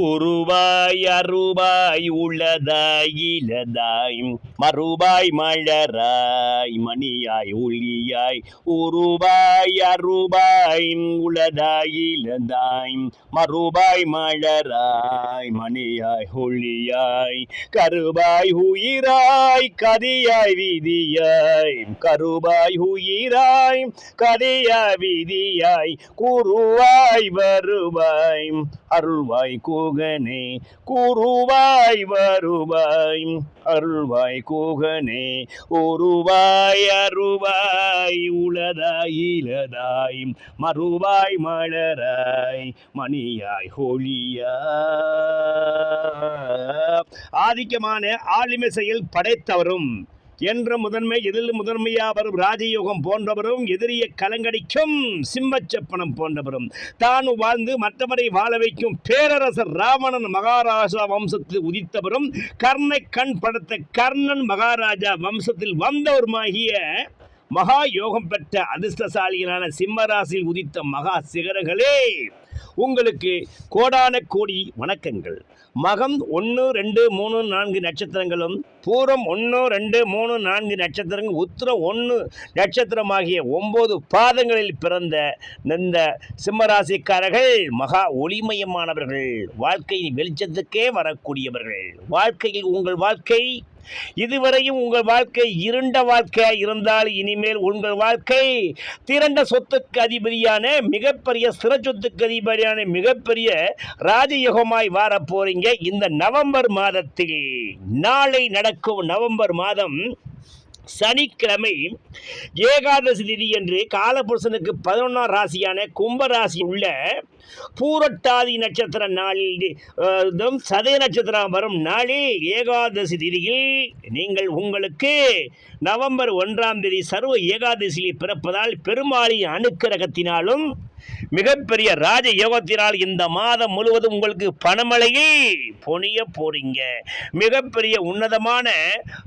உருவாய் அருவாய் உள்ளதாய் இலதாய் மறுபாய் மலராய் மணியாய் ஒளியாய் உருவாய் அருவாய் உள்ளதாய் இலதாய் மறுபாய் மலராய் மணியாய் ஒளியாய் கருபாய் உயிராய் கதியாய் விதியாய் கருபாய் உயிராய் கதியாய் விதியாய் குருவாய் வருவாய் அருள்வாய் கூ கூகனே கூறுவாய் வருவாய். அருள்வாய் கூகனே உருவாய் அருவாய். உளதாய் இலதாய் மறுவாய் மலராய். மணியாய் ஹோலியா ஆதிக்கமான ஆளுமை செயல் படைத்தவரும் என்ற முதன்மை எதில் முதன்மையாவரும் ராஜயோகம் போன்றவரும் எதிரிய கலங்கடிக்கும் சிம்மச்சப்பனம் போன்றவரும். தான் வாழ்ந்து மற்றவரை வாழ வைக்கும் பேரரசர் ராவணன் மகாராஜா வம்சத்தில் உதித்தவரும் கர்ணை கண் படுத்த கர்ணன் மகாராஜா வம்சத்தில் வந்தவருமாகிய மகா யோகம் பெற்ற அதிர்ஷ்டசாலிகளான சிம்மராசியில் உதித்த மகா சிகரங்களே! உங்களுக்கு கோடான கோடி வணக்கங்கள். மகம் ஒன்று ரெண்டு மூணு நான்கு நட்சத்திரங்களும் பூரம் ஒன்று ரெண்டு மூணு நான்கு நட்சத்திரங்கள் உத்திரம் ஒன்று நட்சத்திரமாகிய ஒம்பது பாதங்களில் பிறந்த இந்த சிம்மராசிக்காரர்கள் மகா ஒளிமயமானவர்கள். வாழ்க்கையின் வெளிச்சத்துக்கே வரக்கூடியவர்கள். வாழ்க்கையில் உங்கள் வாழ்க்கை இதுவரையும் உங்கள் வாழ்க்கை இருண்ட வாழ்க்கையாக இருந்தால் இனிமேல் உங்கள் வாழ்க்கை திரண்ட சொத்துக்கு அதிபதியான மிகப்பெரிய சிற சொத்துக்கு அதிபதியான மிகப்பெரிய ராஜயோகமாய் வார போறீங்க இந்த நவம்பர் மாதத்தில் நாளை நடக்கும் நவம்பர் மாதம் சனிக்கிழமை ஏகாதசி திதி என்று காலபுருஷனுக்கு பதினொன்றாம் ராசியான கும்பராசி உள்ள பூரட்டாதி நட்சத்திர நாளில் சதய நட்சத்திரம் வரும் நாளில் ஏகாதசி திதியில் நீங்கள் உங்களுக்கு நவம்பர் ஒன்றாம் தேதி சர்வ ஏகாதசியில் பிறப்பதால் பெருமாளின் அனுக்கிரகத்தினாலும் மிகப்பெரிய ராஜ யோகத்தினால் இந்த மாதம் முழுவதும் உங்களுக்கு பணமழையை பொனிய போறீங்க. மிகப்பெரிய உன்னதமான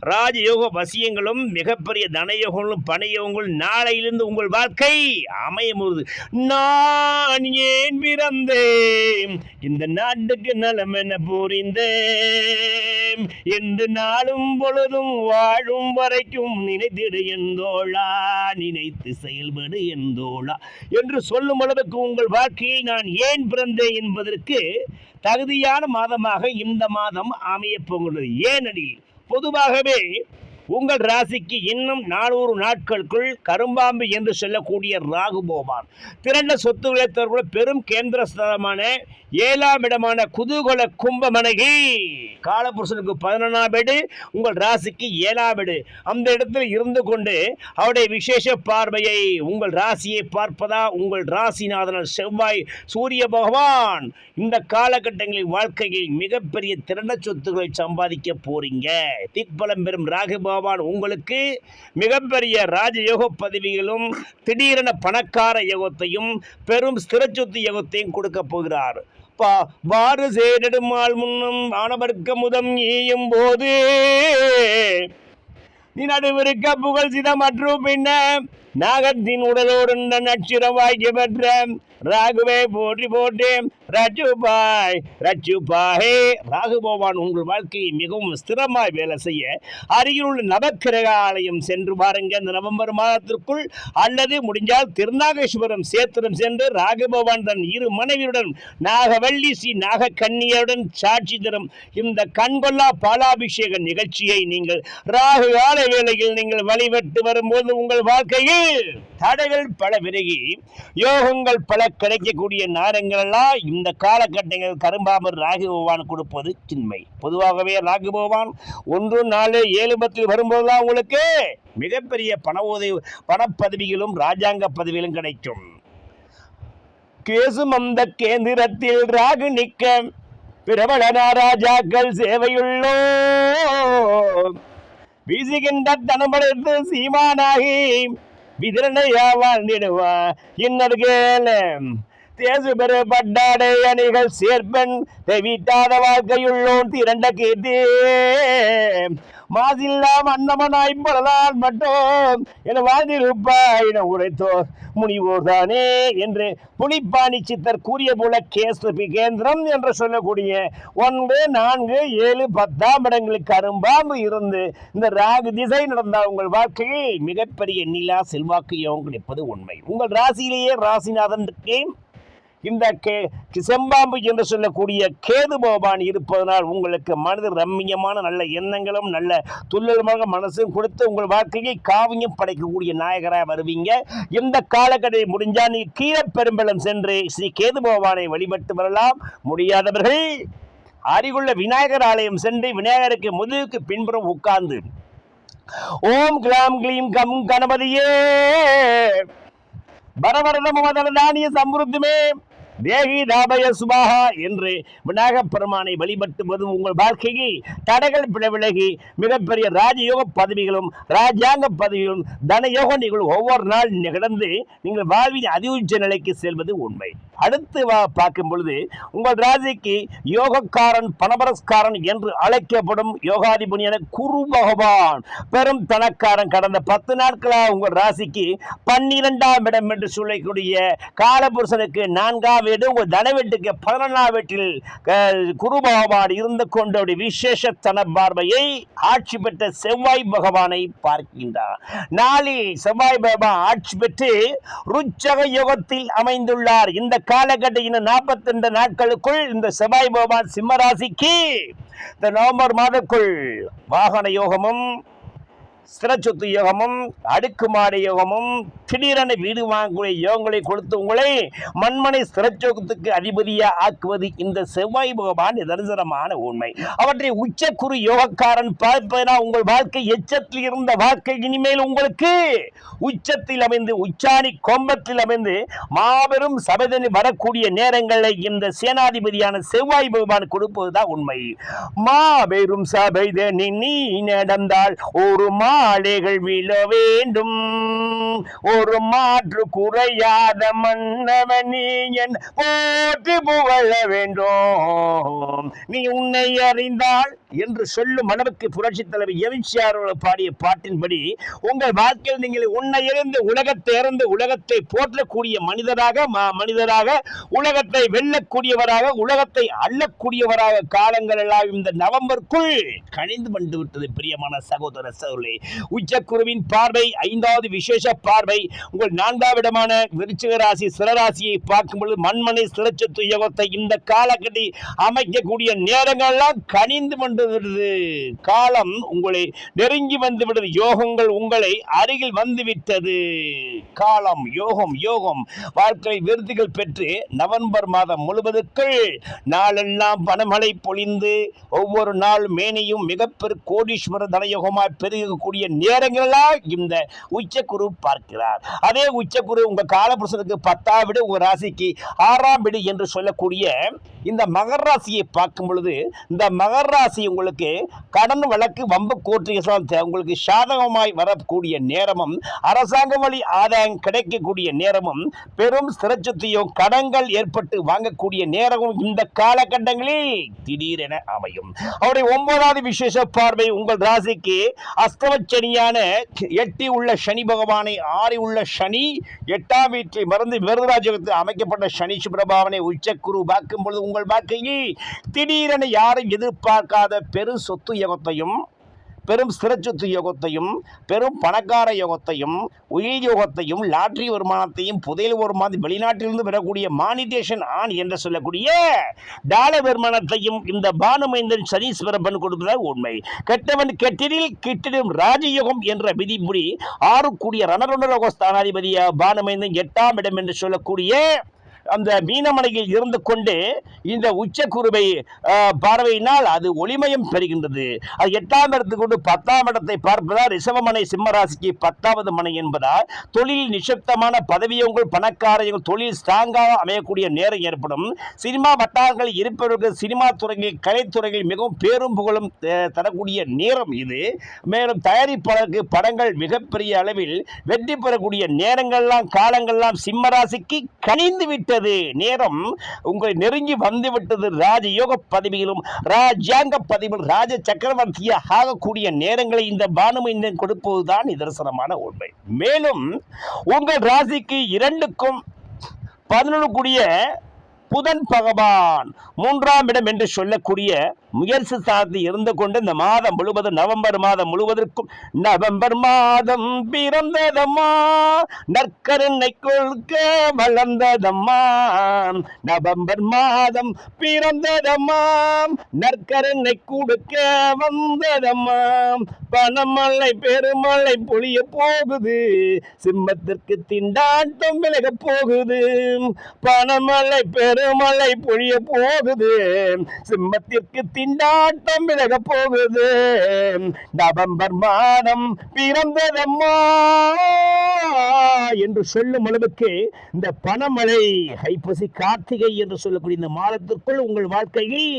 ராஜயோக வசியங்களும் மிகப்பெரிய தனயோகங்களும் பணயோகங்களும் நாளையிலிருந்து உங்கள் வாழ்க்கை அமையும் போது நான் ஏன் பிறந்தேன்? இந்த நாட்டுக்கு நலம் என புரிந்தேன். என்று நாளும் பொழுதும் வாழும் வரைக்கும் நினைத்திடு எந்தோளா நினைத்து செயல்படு எந்தோளா என்று சொல்லும் அளவுக்கு உங்கள் வாழ்க்கையை நான் ஏன் பிறந்தேன் என்பதற்கு தகுதியான மாதமாக இந்த மாதம் அமையப் போகிறது. ஏனெனில் பொதுவாகவே உங்கள் ராசிக்கு இன்னும் நானூறு நாட்களுக்குள் கரும்பாம்பு என்று சொல்லக்கூடிய ராகு போவான். திரண்ட சொத்துக்களை தரக்கூடிய பெரும் கேந்திர ஸ்தலமான ஏழாம் இடமான குதூகல கும்பமனகி. காலபுருஷனுக்கு பதினொன்றாம் வீடு உங்கள் ராசிக்கு ஏழாம் வீடு. அந்த இடத்தில் இருந்து கொண்டு அவருடைய விசேஷ பார்வையை உங்கள் ராசியை பார்ப்பதா? உங்கள் ராசிநாதன் செவ்வாய் சூரிய பகவான். இந்த காலகட்டங்களில் வாழ்க்கையில் மிகப்பெரிய திரண்ட சொத்துக்களை சம்பாதிக்க போறீங்க. திக்பலம் பெறும் ராகுபா பகவான் உங்களுக்கு மிகப்பெரிய ராஜயோக பதவிகளும் திடீரென பணக்கார யோகத்தையும் பெரும் ஸ்திரச்சொத்து யோகத்தையும் கொடுக்க போகிறார். பா வாறு நெடுமாள் முன்னும் ஆனவர்க்க முதம் ஈயும் போது நீ நடுவிருக்க புகழ்திதம் மற்றும் பின்ன நாகத்தின் உடலோடு நட்சிரம் வாய்க்க பெற்ற ராகுவே போற்றி போற்றி. ரச்சுபாய் ரச்சுபாயே ராகு பகவான் உங்கள் வாழ்க்கையை மிகவும் ஸ்திரமாய் வேலை செய்ய அருகில் உள்ள நவக்கிரக ஆலயம் சென்று பாருங்க. இந்த நவம்பர் மாதத்திற்குள் அல்லது முடிஞ்சால் திருநாகேஸ்வரம் சேத்திரம் சென்று ராகு பகவான் தன் இரு மனைவியுடன் நாகவள்ளி ஸ்ரீ நாகக்கன்னியருடன் சாட்சி தரும் இந்த கண்கொள்ளா பாலாபிஷேக நிகழ்ச்சியை நீங்கள் ராகு கால வேளையில் நீங்கள் வழிபட்டு வரும்போது உங்கள் வாழ்க்கையில் தடைகள் பல விலகி யோகங்கள் பல கிடைக்கக்கூடிய நேரங்கள் எல்லாம் இந்த காலகட்டங்கள் கரும்பாமர் ராகு பகவான் கொடுப்பது சின்மை பொதுவாகவே ராகு பகவான் ஒன்று நாலு ஏழு பத்தில் வரும்போதுதான் உங்களுக்கு மிகப்பெரிய பண உதவி பணப்பதவிகளும் ராஜாங்க பதவிகளும் கிடைக்கும். கேசும் அந்த கேந்திரத்தில் ராகு நிக்க பிரபல ராஜாக்கள் சேவையுள்ளோ வீசுகின்ற தனம்படுத்து சீமானாகி விதிரனையா வாழ்ந்திடுவா இன்னொரு கேள. தேசு பெரு பட்டாடை அணிகள் சேர்ப்பன். தெவிட்டாத வாழ்க்கையுள்ளோன் திரண்ட கீர்த்தி. மாசில்லாம் அன்னமனாய் பலதான் மட்டும் என வாழ்ந்திருப்பாய் என உரைத்தோர். முனிவோர் தானே என்று புலிப்பாணி சித்தர் கூறிய போல கேசபி கேந்திரம் என்று சொல்லக்கூடிய ஒன்று நான்கு ஏழு பத்தாம் இடங்களுக்கு அரும்பாம்பு இருந்து இந்த ராகு திசை நடந்தால் உங்கள் வாழ்க்கையில் மிகப்பெரிய நிலா செல்வாக்கு யோகம் கிடைப்பது உண்மை. உங்கள் ராசியிலேயே ராசிநாதனுக்கு இந்த கே செம்பாம்பு என்று சொல்லக்கூடிய கேது பகவான் இருப்பதனால் உங்களுக்கு மனது ரம்மியமான நல்ல எண்ணங்களும் நல்ல துள்ளலுமாக மனசும் கொடுத்து உங்கள் வாழ்க்கையை காவியம் படைக்கக்கூடிய நாயகராக வருவீங்க. இந்த காலக்கட்டத்தை முடிஞ்சால் நீ கீழப்பெரும்பலம் சென்று ஸ்ரீ கேது பகவானை வழிபட்டு வரலாம். முடியாதவர்கள் அருகுள்ள விநாயகர் ஆலயம் சென்று விநாயகருக்கு முதுகுக்கு பின்புறம் உட்கார்ந்து ஓம் கிளாம் கிளீம் கம் கணபதியே பரவரத தானிய சம்ருத்துமே தேகி தாபய சுபாகா என்று விநாயகப் பெருமானை வழிபட்டுவது உங்கள் வாழ்க்கையை தடைகள் பிழ விலகி மிகப்பெரிய ராஜயோக பதவிகளும் ராஜாங்க பதவிகளும் தனயோக நீங்கள் ஒவ்வொரு நாள் நிகழ்ந்து நீங்கள் வாழ்வின் அதிவுச்ச நிலைக்கு செல்வது உண்மை. அடுத்து வா பார்க்கும் பொழுது உங்கள் ராசிக்கு யோகக்காரன் பணபரஸ்காரன் என்று அழைக்கப்படும் யோகாதிபதியான குரு பகவான் பெரும் தனக்காரன். கடந்த பத்து நாட்களாக உங்கள் ராசிக்கு பன்னிரெண்டாம் இடம் என்று சொல்லக்கூடிய காலபுருஷனுக்கு நான்காம் வீடு தனவெட்டுக்கு பதினொன்றாம் வீட்டில் குருபகவான் குரு பகவான் இருந்து கொண்ட ஒரு விசேஷத்தன பார்வையை ஆட்சி பெற்ற செவ்வாய் பகவானை பார்க்கின்றார். நாளை செவ்வாய் பகவான் ஆட்சி பெற்று ருச்சக யுகத்தில் அமைந்துள்ளார். இந்த காலகட்டம் இன்னும் நாற்பத்தி ரெண்டு நாட்களுக்குள் இந்த செவ்வாய் பகவான் சிம்மராசிக்கு இந்த நவம்பர் மாதக்குள் வாகன யோகமும் ஸ்திரச்சொத்து யோகமும் அடுக்குமாடி யோகமும் திடீரென வீடு வாங்கக்கூடிய யோகங்களை கொடுத்து உங்களை மண்மனை சிறச்சோகத்துக்கு அதிபதியா ஆக்குவது இந்த செவ்வாய் பகவான் நிதர்சனமான உண்மை. அவற்றை உச்சக்குரு யோகக்காரன் பார்ப்பதனால் உங்கள் வாழ்க்கை எச்சத்தில் இருந்த வாழ்க்கை இனிமேல் உங்களுக்கு உச்சத்தில் அமைந்து உச்சாணி கொம்பத்தில் அமைந்து மாபெரும் சபதனி வரக்கூடிய நேரங்களில் இந்த சேனாதிபதியான செவ்வாய் பகவான் கொடுப்பதுதான் உண்மை. மாபெரும் சபைதனி நீ நடந்தால் ஒரு மா மாலைகள் விழ வேண்டும். ஒரு மாற்று குறையாத மன்னவன் நீ என் போற்றி புகழ வேண்டும். நீ உன்னை அறிந்தால் என்று சொல்லும் அளவுக்கு புரட்சி தலைவர் எம்ஜிஆர் பாடிய பாட்டின்படி உங்கள் வாழ்க்கையில் நீங்கள் உன்னை இருந்து உலகத்தை இறந்து உலகத்தை போற்றக்கூடிய மனிதராக மா- மனிதராக உலகத்தை வெல்லக்கூடியவராக உலகத்தை அள்ளக்கூடியவராக காலங்கள் எல்லாம் இந்த நவம்பருக்குள் கணிந்து வந்து விட்டது பிரியமான சகோதர சகோதரி. உச்சக்குருவின் பார்வை ஐந்தாவது விசேஷ பார்வை உங்கள் நான்காவது இடமான விருச்சிக ராசி சிறராசியை பார்க்கும் பொழுது மண்மனை சிறச்சத்து யோகத்தை இந்த காலகட்டி அமைக்கக்கூடிய நேரங்கள்லாம் கணிந்து கொண்டு வருகிறது. காலம் உங்களை நெருங்கி வந்துவிடுது யோகங்கள் உங்களை அருகில் வந்துவிட்டது. காலம் யோகம் யோகம். வாழ்க்கை விருதுகள் பெற்று நவம்பர் மாதம் முழுவதுக்குள் நாளெல்லாம் பணமழை பொழிந்து ஒவ்வொரு நாள் மேனையும் மிகப்பெரு கோடீஸ்வர தனயோகமாய் பெருகக்கூடிய நேரங்களெல்லாம் இந்த உச்சக்குரு பார்க்கிறார். அதே உச்சக்குரு உங்க காலபுருஷனுக்கு பத்தாம் வீடு உங்க ராசிக்கு ஆறாம் விடு என்று சொல்லக்கூடிய இந்த மகர ராசியை பார்க்கும் பொழுது இந்த மகர ராசி உங்களுக்கு கடன் வழக்கு வம்பு கோர்ட்டு உங்களுக்கு சாதகமாய் வரக்கூடிய நேரமும் அரசாங்க வழி ஆதாயம் கிடைக்கக்கூடிய நேரமும் பெரும் சிறச்சத்தையும் கடன்கள் ஏற்பட்டு வாங்கக்கூடிய நேரமும் இந்த காலகட்டங்களில் திடீரென அமையும். அவருடைய ஒன்பதாவது விசேஷ பார்வை உங்கள் ராசிக்கு அஸ்தமச்சனியான எட்டி உள்ள சனி பகவானை ஆறி உள்ள சனி எட்டாம் வீட்டில் மறந்து விருதுராஜகத்தில் அமைக்கப்பட்ட சனி சுப்பிரபாவனை உச்சக்குரு பார்க்கும் பொழுது உங்கள் வாழ்க்கையில் திடீரென யாரும் எதிர்பார்க்காத பெரு சொத்து யோகத்தையும் பெரும் ஸ்திரச்சொத்து யோகத்தையும் பெரும் பணக்கார யோகத்தையும் உயிர் யோகத்தையும் லாட்ரி வருமானத்தையும் புதையல் வருமானம் வெளிநாட்டிலிருந்து பெறக்கூடிய மானிட்டேஷன் ஆன் என்று சொல்லக்கூடிய டாலர் வருமானத்தையும் இந்த பானுமைந்தன் சனீஸ்வரப்பன் கொடுப்பதால் உண்மை. கெட்டவன் கெட்டிடில் கிட்டிடும் ராஜயோகம் என்ற விதிமுறை ஆறுக்கூடிய கூடிய ரணருணரோக ஸ்தானாதிபதிய பானுமைந்தன் எட்டாம் இடம் என்று சொல்லக்கூடிய அந்த மீனமலையில் இருந்து கொண்டு இந்த உச்ச குருவை பார்வையினால் அது ஒளிமயம் பெறுகின்றது. அது எட்டாம் இடத்துக்கு கொண்டு பத்தாம் இடத்தை பார்ப்பதால் ரிஷபமனை சிம்மராசிக்கு பத்தாவது மனை என்பதால் தொழில் நிசப்தமான பதவியவங்கள் பணக்காரங்கள் தொழில் ஸ்ட்ராங்காக அமையக்கூடிய நேரம் ஏற்படும். சினிமா வட்டாரங்கள் இருப்பவர்கள் சினிமா துறையில் கலைத்துறையில் மிகவும் பேரும் புகழும் தரக்கூடிய நேரம் இது. மேலும் தயாரிப்பாளருக்கு படங்கள் மிகப்பெரிய அளவில் வெற்றி பெறக்கூடிய நேரங்கள்லாம் காலங்கள்லாம் சிம்மராசிக்கு கனிந்து விட்டது நேரம் உங்களை நெருங்கி வந்து விட்டது ராஜயோக பதவியிலும் ராஜாங்க பதவியில் ராஜ சக்கரவர்த்தியாக ஆகக்கூடிய நேரங்களை இந்த பானுமைந்தன் கொடுப்பதுதான் நிதர்சனமான உண்மை. மேலும் உங்கள் ராசிக்கு இரண்டுக்கும் பதினொன்று கூடிய புதன் பகவான் மூன்றாம் இடம் என்று சொல்லக்கூடிய முயற்சி சார்ந்து இருந்து கொண்டு இந்த மாதம் முழுவதும் நவம்பர் மாதம் முழுவதற்கும் நவம்பர் மாதம் பிறந்ததம்மா. நற்கருணை கொள்க வளர்ந்ததம்மா நவம்பர் மாதம் பிறந்ததம்மா. நற்கருணை கொடுக்க வந்ததம்மா பணமலை பெருமலை பொழிய போகுது. சிம்மத்திற்கு திண்டாட்டம் விலக போகுது. பணமலை பெருமலை பொழிய போகுது. சிம்மத்திற்கு திண்டாட்டம் விலக போகுது நவம்பர் மாதம் பிறந்ததம்மா என்று சொல்லும் அளவுக்கு இந்த பணமழை ஐப்பசி கார்த்திகை என்று சொல்லக்கூடிய இந்த மாதத்திற்குள் உங்கள் வாழ்க்கையில்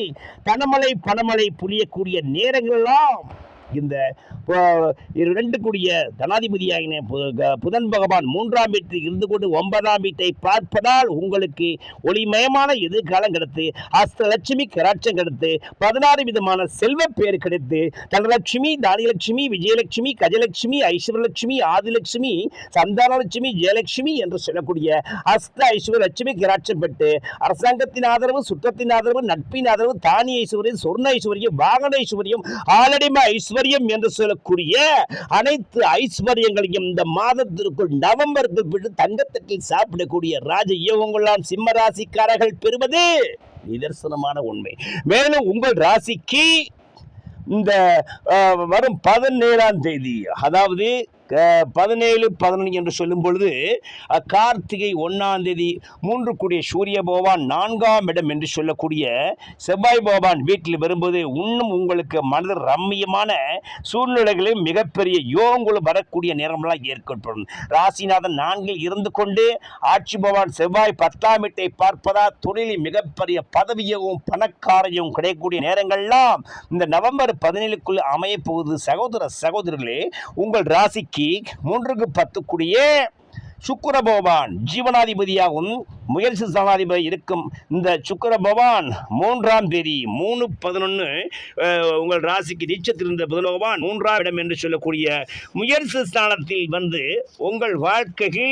பணமழை பணமழை புரியக்கூடிய நேரங்களெல்லாம் இந்த அஹ், இரண்டு கூடிய தனாதிபதியாகின பு- புதன் பகவான் மூன்றாம் வீட்டில் இருந்து கொண்டு ஒன்பதாம் வீட்டை பார்ப்பதால் உங்களுக்கு ஒளிமயமான எதிர்காலம் கிடைத்து அஸ்தலட்சுமி கராட்சம் கிடைத்து பதினாறு விதமான செல்வ பேர் கிடைத்து தனலட்சுமி தானியலட்சுமி விஜயலட்சுமி கஜலட்சுமி ஐஸ்வரலட்சுமி ஆதிலட்சுமி சந்தானலட்சுமி ஜெயலட்சுமி என்று சொல்லக்கூடிய அஷ்ட ஐஸ்வரலட்சுமி கராட்சம் பெற்று அரசாங்கத்தின் ஆதரவு சுற்றத்தின் ஆதரவு நட்பின் ஆதரவு தானிய ஐஸ்வர்யம் சொர்ண ஐஸ்வர்யம் வாகன ஐஸ்வர்யம் ஆலடிம ஐஸ்வர்யம் என்று சொல்லக்கூடிய அனைத்து ஐஸ்வர்யங்களையும் இந்த மாதத்திற்குள் நவம்பருக்குள் விட்டு தங்கத்தட்டில் சாப்பிடக்கூடிய ராஜ யோகங்களாம் சிம்ம ராசிக்காரர்கள் பெறுவது நிதர்சனமான உண்மை. மேலும் உங்கள் ராசிக்கு இந்த வரும் பதினேழாம் தேதி அதாவது பதினேழு பதினொன்று என்று சொல்லும் பொழுது கார்த்திகை ஒன்றாம் தேதி மூன்று கூடிய சூரிய பகவான் நான்காம் இடம் என்று சொல்லக்கூடிய செவ்வாய் பகவான் வீட்டில் வரும்போது இன்னும் உங்களுக்கு மனது ரம்மியமான சூழ்நிலைகளில் மிகப்பெரிய யோகங்களும் வரக்கூடிய நேரமெல்லாம் ஏற்படும். ராசிநாதன் நான்கில் இருந்து கொண்டு ஆட்சி பகவான் செவ்வாய் பத்தாம் வீட்டை பார்ப்பதால் தொழிலில் மிகப்பெரிய பதவியவும் பணக்காரையும் கிடைக்கக்கூடிய நேரங்கள்லாம் இந்த நவம்பர் பதினேழுக்குள் அமையப்போகுது சகோதர சகோதரர்களே உங்கள் ராசிக்கு மூன்றுக்கு பத்து சுக்கர பகவான் ஜீவனாதிபதியாகவும் முயற்சி ஸ்தானாதிபதி இருக்கும் இந்த சுக்கர பகவான் மூன்றாம் தேதி மூணு பதினொன்று உங்கள் ராசிக்கு நீச்சத்திருந்த புதன் பகவான் மூன்றாம் இடம் என்று சொல்லக்கூடிய முயற்சி ஸ்தானத்தில் வந்து உங்கள் வாழ்க்கைக்கு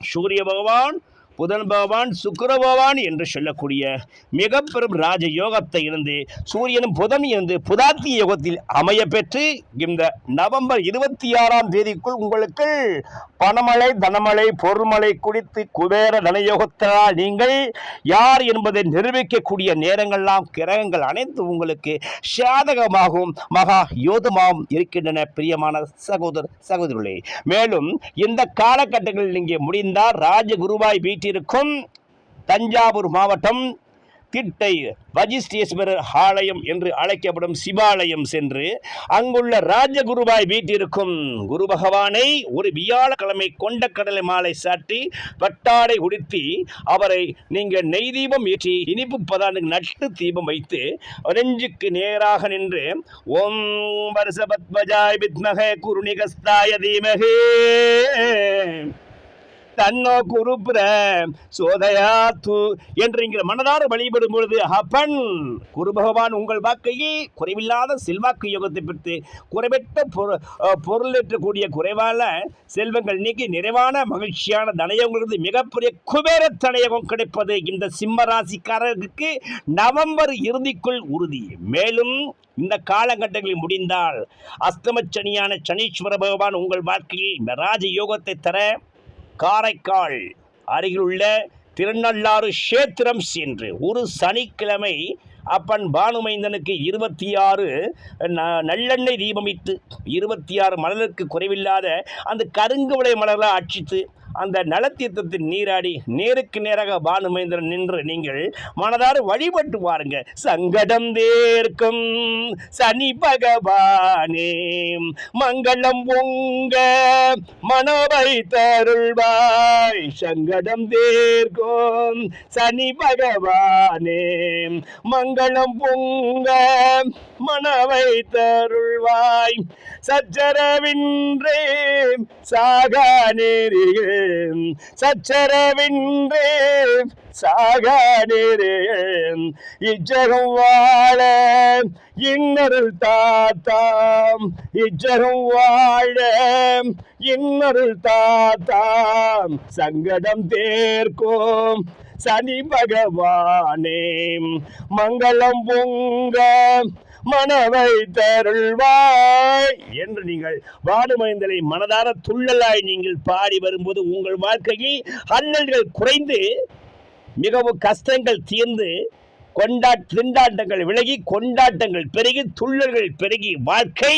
சூரிய பகவான் புதன் பகவான் சுக்கர பகவான் என்று சொல்லக்கூடிய மிக பெரும் ராஜ யோகத்தை இருந்து சூரியனும் புதன் இருந்து புதாத்தி யோகத்தில் அமைய பெற்று இந்த நவம்பர் இருபத்தி ஆறாம் தேதிக்குள் உங்களுக்கு பணமழை தனமழை பொருள்மழை குடித்து குபேர தனயோகத்தால் நீங்கள் யார் என்பதை நிரூபிக்கக்கூடிய நேரங்கள்லாம் கிரகங்கள் அனைத்து உங்களுக்கு சாதகமாகவும் மகா யோதமாகவும் இருக்கின்றன பிரியமான சகோதர சகோதரர்களே மேலும் இந்த காலகட்டங்களில் நீங்கள் முடிந்தால் ராஜகுருவாய் இருக்கும் தஞ்சாவூர் மாவட்டம் திட்டை வஜிஸ்டேஸ்வரர் ஆலயம் என்று அழைக்கப்படும் சிவாலயம் சென்று அங்குள்ள ராஜகுருவாய் வீட்டிற்கும் குரு பகவானை ஒரு வியாழக்கிழமை கொண்ட கடலை மாலை சாட்டி பட்டாடை உடுத்தி அவரை நீங்கள் நெய் தீபம் ஏற்றி இனிப்பு பதானுக்கு நட்டு தீபம் வைத்து நெஞ்சுக்கு நேராக நின்று ஓம் வருஷபத்மஜாய் வித்மகே குருணிகஸ்தாய தீமகே. தன்னோ குருப்புர சோதயாத்து என்று இங்கே மனதார வழிபடும் பொழுது அப்பன் குரு பகவான் உங்கள் வாக்கையே குறைவில்லாத செல்வாக்கு யோகத்தை பெற்று குறைவற்ற பொருள் அஹ், பொருளேற்றக்கூடிய குறைவான செல்வங்கள் நீக்கி நிறைவான மகிழ்ச்சியான தனயோகங்களுக்கு மிகப்பெரிய குபேர தனயோகம் கிடைப்பது இந்த சிம்ம ராசிக்காரருக்கு நவம்பர் இறுதிக்குள் உறுதி. மேலும் இந்த காலகட்டங்களில் முடிந்தால் அஸ்தமச்சனியான சனீஸ்வர பகவான் உங்கள் வாழ்க்கையில் ராஜ யோகத்தை தர காரைக்கால் அருகிலுள்ள திருநள்ளாறு கஷேத்திரம் சென்று ஒரு சனிக்கிழமை அப்பன் பானுமைந்தனுக்கு இருபத்தி ஆறு ந- நல்லெண்ணெய் தீபமிட்டு இருபத்தி ஆறு மலருக்கு குறைவில்லாத அந்த கருங்குவளை மலர்களை அட்சித்து அந்த நலத்தீர்த்தத்தில் நீராடி நேருக்கு நேராக பானுமேந்திரன் நின்று நீங்கள் மனதார வழிபட்டு பாருங்க சங்கடம் தேர்க்கும். சனி பகவானே மங்களம் உங்க மனோவை தருள்வாய். சங்கடம் தேர்க்கும். சனி பகவானே மங்களம் பொங்க. மனவை தருள்வாய். சச்சரவின்றே சாக நேரில் சச்சரவின்றி சாகாடிரு இச்சகம் வாழ இன்னருள் தாத்தாம். இச்சகம் வாழ இன்னருள் தாத்தாம். சங்கடம் தேர்க்கும் சனி பகவானே. மங்களம் பொங்க மனவை தருள்வாய். என்று நீங்கள் வாடுமைந்தலை மனதார துள்ளலாய் நீங்கள் பாடி வரும்போது உங்கள் வாழ்க்கையில் அண்ணல்கள் குறைந்து மிகவும் கஷ்டங்கள் தீர்ந்து கொண்டா திண்டாட்டங்கள் விலகி கொண்டாட்டங்கள் பெருகி துள்ளல்கள் பெருகி வாழ்க்கை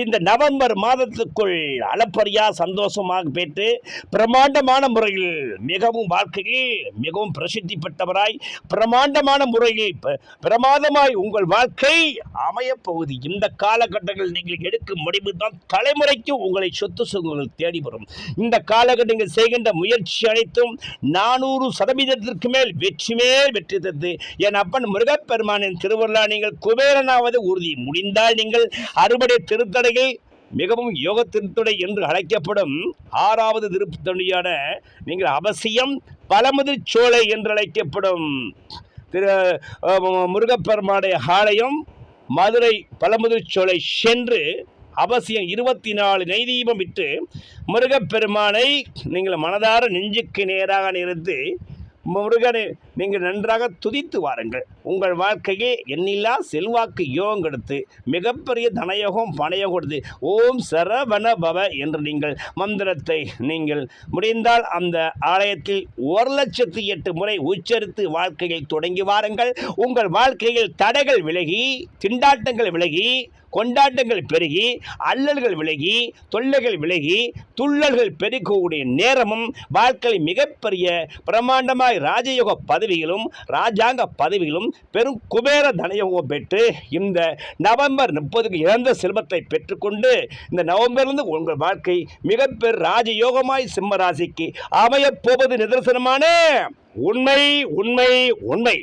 இந்த நவம்பர் மாதத்துக்குள் அளப்பரியா சந்தோஷமாக பெற்று பிரமாண்டமான முறையில் மிகவும் வாழ்க்கையில் மிகவும் பிரசித்தி பெற்றவராய் பிரமாண்டமான முறையில் ப- பிரமாதமாய் உங்கள் வாழ்க்கை அமையப்போகுது இந்த காலகட்டங்கள் நீங்கள் எடுக்கும் முடிவு தான் தலைமுறைக்கு உங்களை சொத்து சுகங்கள் தேடி வரும் இந்த காலகட்டங்கள் செய்கின்ற முயற்சி அனைத்தும் நானூறு சதவீதத்திற்கு மேல் வெற்றி மேல் வெற்றி தந்து என் அப்பன் முருகப்பெருமானின் திருவருளா நீங்கள் குபேரனாவது உறுதி முடிந்தால் நீங்கள் அறுபடை திருத்தடையில் மிகவும் யோக திருத்துடை என்று அழைக்கப்படும் ஆறாவது திருத்தணியான நீங்கள் அவசியம் பலமுதிர் சோலை என்று அழைக்கப்படும் திரு முருகப்பெருமானுடைய ஆலயம் மதுரை பழமுதிர் சோலை சென்று அவசியம் இருபத்தி நாலு நெய்தீபம் விட்டு முருகப்பெருமானை நீங்கள் மனதார நெஞ்சுக்கு நேராக நிறுத்தி முருகனை நீங்கள் நன்றாக துதித்து வாருங்கள். உங்கள் வாழ்க்கையே எண்ணில்லா செல்வாக்கு யோகம் கொடுத்து மிகப்பெரிய தனயோகம் பணயோகம் கொடுத்து ஓம் சரவண பவ என்று நீங்கள் மந்திரத்தை நீங்கள் முடிந்தால் அந்த ஆலயத்தில் ஒரு லட்சத்தி எட்டு முறை உச்சரித்து வாழ்க்கையில் தொடங்கி வாருங்கள். உங்கள் வாழ்க்கையில் தடைகள் விலகி திண்டாட்டங்கள் விலகி கொண்டாட்டங்கள் பெருகி அல்லல்கள் விலகி தொல்லைகள் விலகி துள்ளல்கள் பெருகக்கூடிய நேரமும் வாழ்க்கையில் மிகப்பெரிய பிரமாண்டமாய் ராஜயோக பதவிகளும் ராஜாங்க பதவிகளும் பெரும் குபேர தனயோகம் பெற்று இந்த நவம்பர் முப்பதுக்கு இழந்த செல்வத்தை பெற்றுக்கொண்டு இந்த நவம்பர்லேருந்து உங்கள் வாழ்க்கை மிகப்பெரிய ராஜயோகமாய் சிம்ம ராசிக்கு அமையப் போவது நிதர்சனமான. உண்மை உண்மை உண்மை.